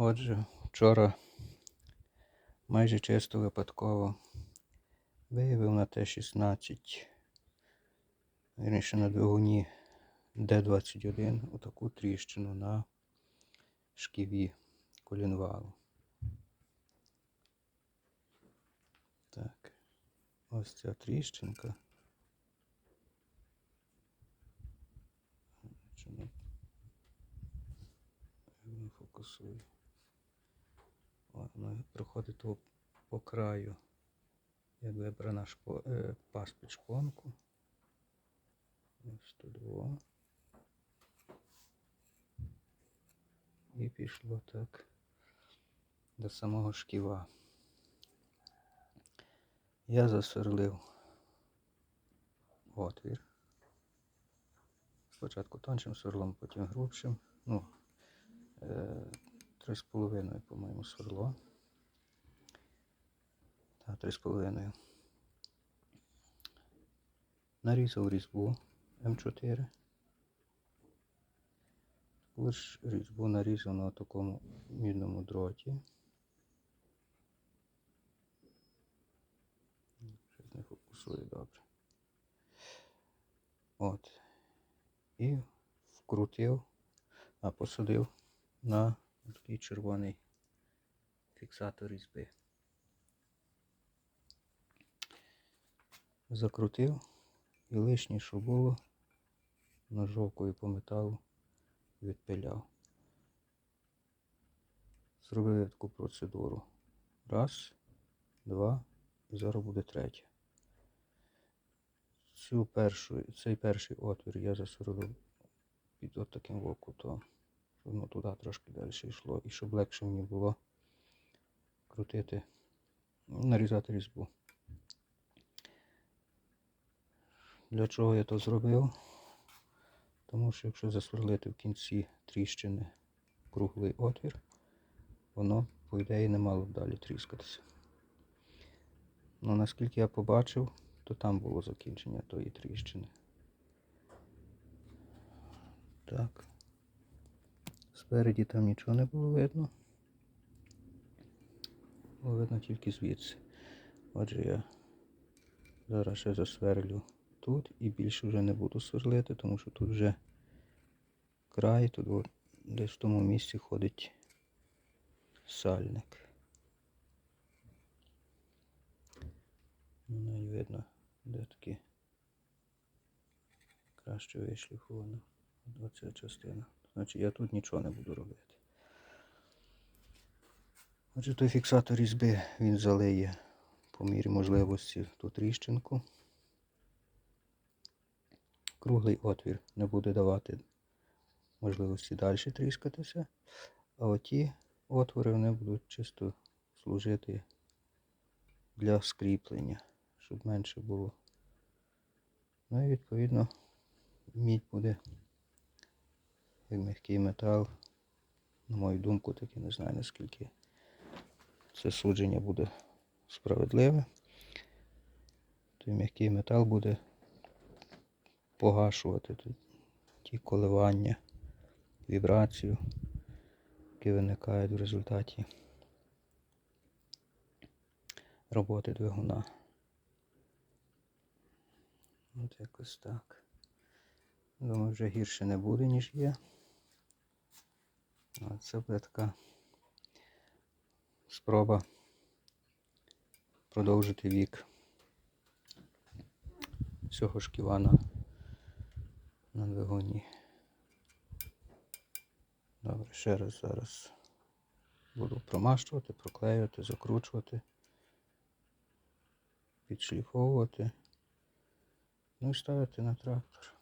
Отже, вчора майже чисто випадково виявив на Т-16, вірніше на двигуні Д-21 отаку тріщину на шківі колінвалу. Так, ось ця тріщинка. Чи не не фокусує. О, Воно проходить по, краю, як вибрана шпо, е, пас під шпонку. Ось тут во. І пішло так до самого шківа. Я засверлив отвір. Спочатку тоншим сверлом, потім грубшим. Ну, 3,5, по-моєму, сверло. Так, 3,5. Нарізав різьбу М4. Таку різьбу нарізав на такому мідному дроті. Щось не фокусує добре. От. І вкрутив, а посадив на такий червоний фіксатор різьби. Закрутив і лишнє, що було, ножовкою по металу відпиляв. Зробив таку процедуру. Раз, два, і зараз буде третя. Цю першу, цей перший отвір я засверлив під от таким кутом, щоб воно туди трошки далі йшло і щоб легше мені було крутити, ну, нарізати різьбу. Для чого я то зробив? Тому що якщо засверлити в кінці тріщини круглий отвір, воно, по ідеї, не мало б далі тріскатися. Ну, наскільки я побачив, то там було закінчення тої тріщини. Так. Спереді там нічого не було видно. Було видно тільки звідси. Отже, я зараз ще засверлю тут і більше вже не буду сверлити, тому що тут вже край, тут десь в тому місці ходить сальник. Ну, навіть видно, де такі краще вишліфовано. Оця частина. Значить я тут нічого не буду робити. Отже, той фіксатор різьби він залиє по мірі можливості ту тріщинку. Круглий отвір не буде давати можливості далі тріскатися, а оті отвори вони будуть чисто служити для скріплення, щоб менше було. Ну і відповідно мідь буде як м'який метал. На мою думку, таки не знаю наскільки це судження буде справедливе. Той м'який метал буде погашувати ті коливання, вібрацію, які виникають в результаті роботи двигуна. От якось так. Думаю, вже гірше не буде, ніж є. Це буде така спроба продовжити вік цього шківана на двигуні. Добре, ще раз зараз буду промащувати, проклеювати, закручувати, підшліфовувати, ну і ставити на трактор.